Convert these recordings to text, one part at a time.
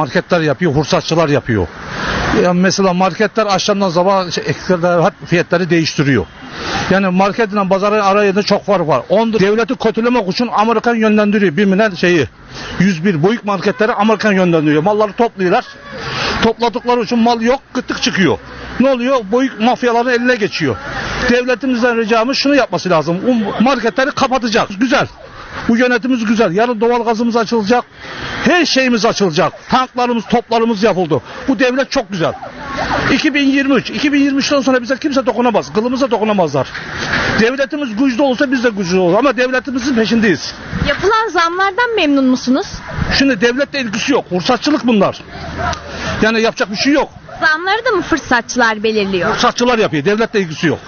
Marketler yapıyor, hursatçılar yapıyor. Yani mesela marketler akşamdan sabah şey, ekstrada hep fiyatları değiştiriyor. Yani marketle pazarın arasında çok fark var. Onda devleti kötülemek için Amerikan yönlendiriyor. Bilmenen şeyi. 101 büyük marketleri Amerikan yönlendiriyor. Malları topluyorlar. Topladıkları için mal yok, kıtlık çıkıyor. Ne oluyor? Büyük mafyaların eline geçiyor. Devletimizden ricamız şunu yapması lazım. Marketleri kapatacak. Güzel. Bu yönetimimiz güzel. Yarın doğal gazımız açılacak. Her şeyimiz açılacak. Tanklarımız, toplarımız yapıldı. Bu devlet çok güzel. 2023. 2023'ten sonra bize kimse dokunamaz. Kılımıza dokunamazlar. Devletimiz güçlü olursa biz de güçlü oluruz. Ama devletimizin peşindeyiz. Yapılan zamlardan memnun musunuz? Şimdi devletle ilgisi yok. Fırsatçılık bunlar. Yani yapacak bir şey yok. Zamları da mı fırsatçılar belirliyor? Fırsatçılar yapıyor. Devletle ilgisi yok.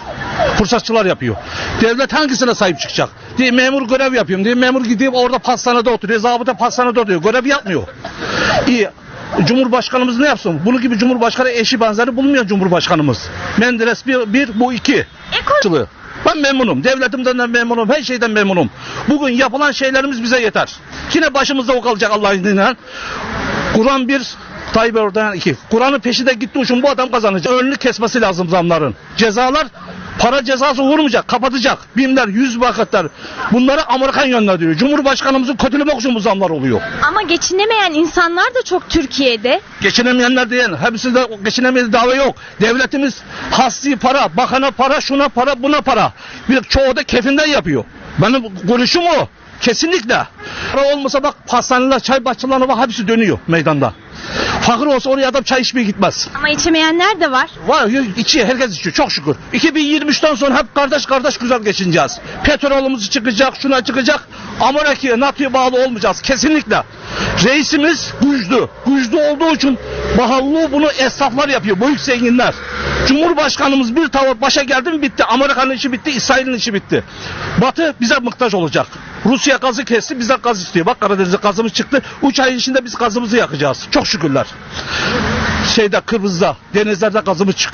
Fırsatçılar yapıyor. Devlet hangisine sahip çıkacak? Diye memur görev yapıyorum. Diye memur gidip orada pastanede oturuyor. Zabıta pastanede oturuyor. Görev yapmıyor. İyi. Cumhurbaşkanımız ne yapsın? Bunu gibi Cumhurbaşkanı eşi benzeri bulmuyor Cumhurbaşkanımız. Menderes bir, bir bu iki. Eko- Ben memnunum. Devletimden de memnunum. Her şeyden memnunum. Bugün yapılan şeylerimiz bize yeter. Yine başımızda o kalacak Allah'ın izniyle. Kur'an bir, Tayyip Erdoğan iki. Kur'an'ın peşinde gittiği için bu adam kazanacak. Önünü kesmesi lazım zamların. Cezalar para cezası vurmayacak, kapatacak. Bimler, yüz vakitler. Bunları Amerikan yönlendiriyor. Cumhurbaşkanımızın kötülemek için bu zamlar oluyor. Ama geçinemeyen insanlar da çok Türkiye'de. Geçinemeyenler diyen, hepsinde geçinemeyen dava yok. Devletimiz hassi para, bakana para, şuna para, buna para. Bir çoğu da kefinden yapıyor. Benim görüşüm o. Kesinlikle. Para olmasa bak pastaneler, çay bahçeleri var hepsi dönüyor meydanda. Fakir olsa oraya adam çay içmeye gitmez. Ama içemeyenler de var. Var içiyor herkes içiyor çok şükür. 2023'ten sonra hep kardeş kardeş güzel geçineceğiz. Petrolümüz çıkacak şuna çıkacak. Amerika'ya NATO'ya bağlı olmayacağız kesinlikle. Reisimiz güçlü. Güçlü olduğu için pahalılığı bunu esnaflar yapıyor. Büyük zenginler. Cumhurbaşkanımız bir tavır başa geldi mi bitti. Amerika'nın işi bitti. İsrail'in işi bitti. Batı bize muhtaç olacak. Rusya gazı kesti bize gaz istiyor. Bak Karadeniz'e gazımız çıktı. Üç ay içinde biz gazımızı yakacağız. Çok şükürler. Şeyde Kıbrıs'ta denizlerde gazımız çıkıyor.